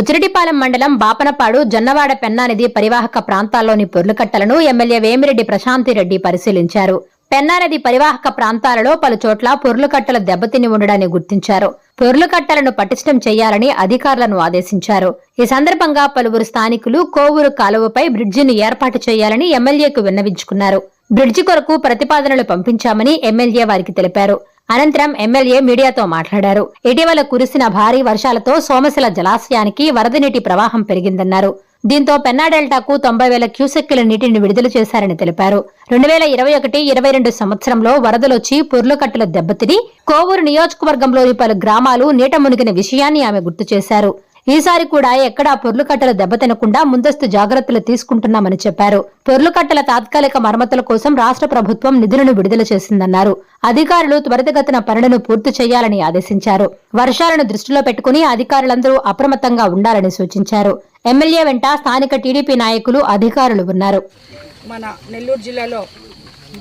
బుచ్చిరెడ్డిపాలెం మండలం బాపనపాడు జొన్నవాడ పెన్నానది పరివాహక ప్రాంతాల్లోని పొర్లుకట్టలను ఎమ్మెల్యే వేమిరెడ్డి ప్రశాంతిరెడ్డి పరిశీలించారు. పెన్నానది పరివాహక ప్రాంతాలలో పలు చోట్ల పొర్లుకట్టలు దెబ్బతిని ఉండడాన్ని గుర్తించారు. పొర్లుకట్టలను పటిష్టం చేయాలని అధికారులను ఆదేశించారు. ఈ సందర్భంగా పలువురు స్థానికులు కోవూరు కాలువపై బ్రిడ్జిని ఏర్పాటు చేయాలని ఎమ్మెల్యేకు విన్నవించుకున్నారు. బ్రిడ్జి కొరకు ప్రతిపాదనలు పంపించామని ఎమ్మెల్యే వారికి తెలిపారు. అనంతరం ఎమ్మెల్యే మీడియాతో మాట్లాడారు. ఇటీవల కురిసిన భారీ వర్షాలతో సోమశిల జలాశయానికి వరద నీటి ప్రవాహం పెరిగిందన్నారు. దీంతో పెన్నా డెల్టాకు తొంభై వేల క్యూసెక్కుల నీటిని విడుదల చేశారని తెలిపారు. రెండు వేల ఇరవై ఒకటి ఇరవై రెండు సంవత్సరంలో వరదలొచ్చి పొర్లుకట్టలు దెబ్బతిని కోవూరు నియోజకవర్గంలోని పలు గ్రామాలు నీట మునిగిన విషయాన్ని ఆమె గుర్తు చేశారు. ఈసారి కూడా ఎక్కడా పొర్లుకట్టలు దెబ్బతినకుండా ముందస్తు జాగ్రత్తలు తీసుకుంటున్నామని చెప్పారు. పొర్లుకట్టల తాత్కాలిక మరమ్మతుల కోసం రాష్ట్ర ప్రభుత్వం నిధులను విడుదల చేసిందన్నారు. అధికారులు త్వరితగతిన పనులను పూర్తి చేయాలని ఆదేశించారు. వర్షాలను దృష్టిలో పెట్టుకుని అధికారులందరూ అప్రమత్తంగా ఉండాలని సూచించారు. ఎమ్మెల్యే వెంట స్థానిక టీడీపీ నాయకులు అధికారులు ఉన్నారు. మన నెల్లూరు జిల్లాలో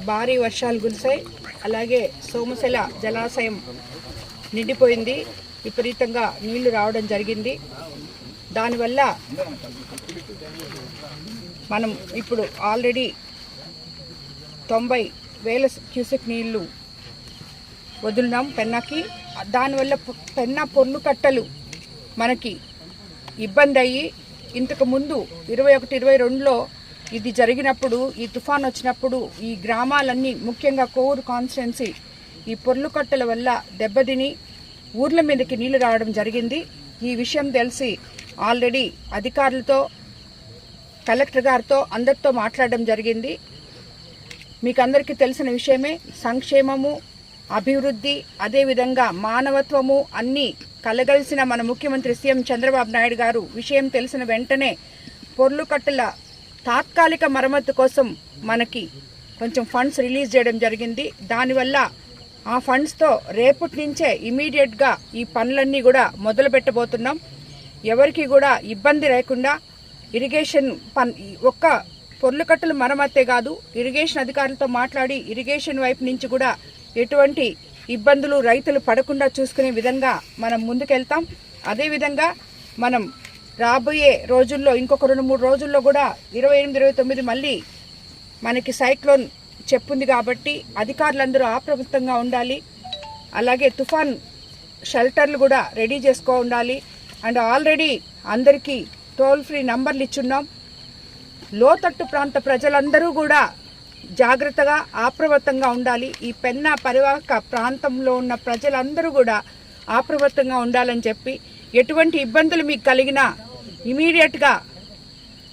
భారీ వర్షాలు కురిశాయి. అలాగే సోమశిల జలాశయం నిండిపోయింది. విపరీతంగా నీళ్ళు రావడం జరిగింది. దానివల్ల మనం ఇప్పుడు ఆల్రెడీ తొంభై వేల క్యూసెక్ నీళ్ళు వదిలినాం పెన్నాకి. దానివల్ల పెన్నా పొర్లు కట్టలు మనకి ఇబ్బంది అయ్యి ఇంతకు ముందు ఇరవై ఒకటి ఇరవై రెండులో ఇది జరిగినప్పుడు ఈ తుఫాన్ వచ్చినప్పుడు ఈ గ్రామాలన్నీ ముఖ్యంగా కోవూరు కాన్స్టిట్యున్సీ ఈ పొర్లు కట్టల వల్ల దెబ్బతిని ఊర్ల మీదకి నీళ్ళు రావడం జరిగింది. ఈ విషయం తెలిసి ఆల్రెడీ అధికారులతో కలెక్టర్ గారితో అందరితో మాట్లాడడం జరిగింది. మీకు అందరికీ తెలిసిన విషయమే సంక్షేమము అభివృద్ధి అదేవిధంగా మానవత్వము అన్నీ కలగలిసిన మన ముఖ్యమంత్రి సీఎం చంద్రబాబు నాయుడు గారు విషయం తెలిసిన వెంటనే పొర్లుకట్టల తాత్కాలిక మరమ్మతు కోసం మనకి కొంచెం ఫండ్స్ రిలీజ్ చేయడం జరిగింది. దానివల్ల ఆ ఫండ్స్తో రేపటి నుంచే ఇమీడియట్గా ఈ పనులన్నీ కూడా మొదలు పెట్టబోతున్నాం. ఎవరికి కూడా ఇబ్బంది లేకుండా ఇరిగేషన్ పన్ ఒక్క పొర్లుకట్టలు మరమ్మతే కాదు ఇరిగేషన్ అధికారులతో మాట్లాడి ఇరిగేషన్ వైపు నుంచి కూడా ఎటువంటి ఇబ్బందులు రైతులు పడకుండా చూసుకునే విధంగా మనం ముందుకెళ్తాం. అదేవిధంగా మనం రాబోయే రోజుల్లో ఇంకొక రెండు మూడు రోజుల్లో కూడా ఇరవై ఎనిమిది ఇరవై తొమ్మిది మళ్ళీ మనకి సైక్లోన్ చెప్పుంది కాబట్టి అధికారులందరూ అప్రమత్తంగా ఉండాలి. అలాగే తుఫాన్ షెల్టర్లు కూడా రెడీ చేసుకో ఉండాలి. అండ్ ఆల్రెడీ అందరికీ టోల్ ఫ్రీ నంబర్లు ఇచ్చున్నాం. లోతట్టు ప్రాంత ప్రజలందరూ కూడా జాగ్రత్తగా అప్రమత్తంగా ఉండాలి. ఈ పెన్నా పరివాహక ప్రాంతంలో ఉన్న ప్రజలందరూ కూడా అప్రమత్తంగా ఉండాలని చెప్పి ఎటువంటి ఇబ్బందులు మీకు కలిగినా ఇమీడియట్గా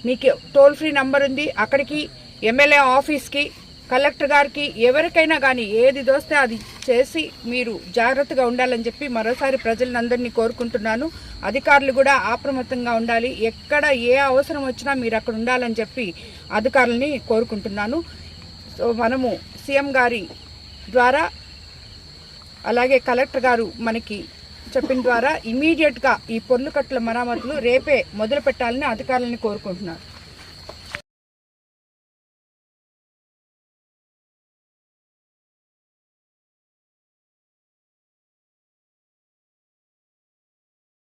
మీకు టోల్ ఫ్రీ నంబర్ ఉంది. అక్కడికి ఎమ్మెల్యే ఆఫీస్కి కలెక్టర్ గారికి ఎవరికైనా కానీ ఏది దోస్తే అది చేసి మీరు జాగ్రత్తగా ఉండాలని చెప్పి మరోసారి ప్రజలందరినీ కోరుకుంటున్నాను. అధికారులు కూడా అప్రమత్తంగా ఉండాలి. ఎక్కడ ఏ అవసరం వచ్చినా మీరు అక్కడ ఉండాలని చెప్పి అధికారులని కోరుకుంటున్నాను. సో మనము సీఎం గారి ద్వారా అలాగే కలెక్టర్ గారు మనకి చెప్పిన ద్వారా ఇమీడియట్గా ఈ పొర్లు కట్టల మరామతులు రేపే మొదలు పెట్టాలని అధికారులను కోరుకుంటున్నారు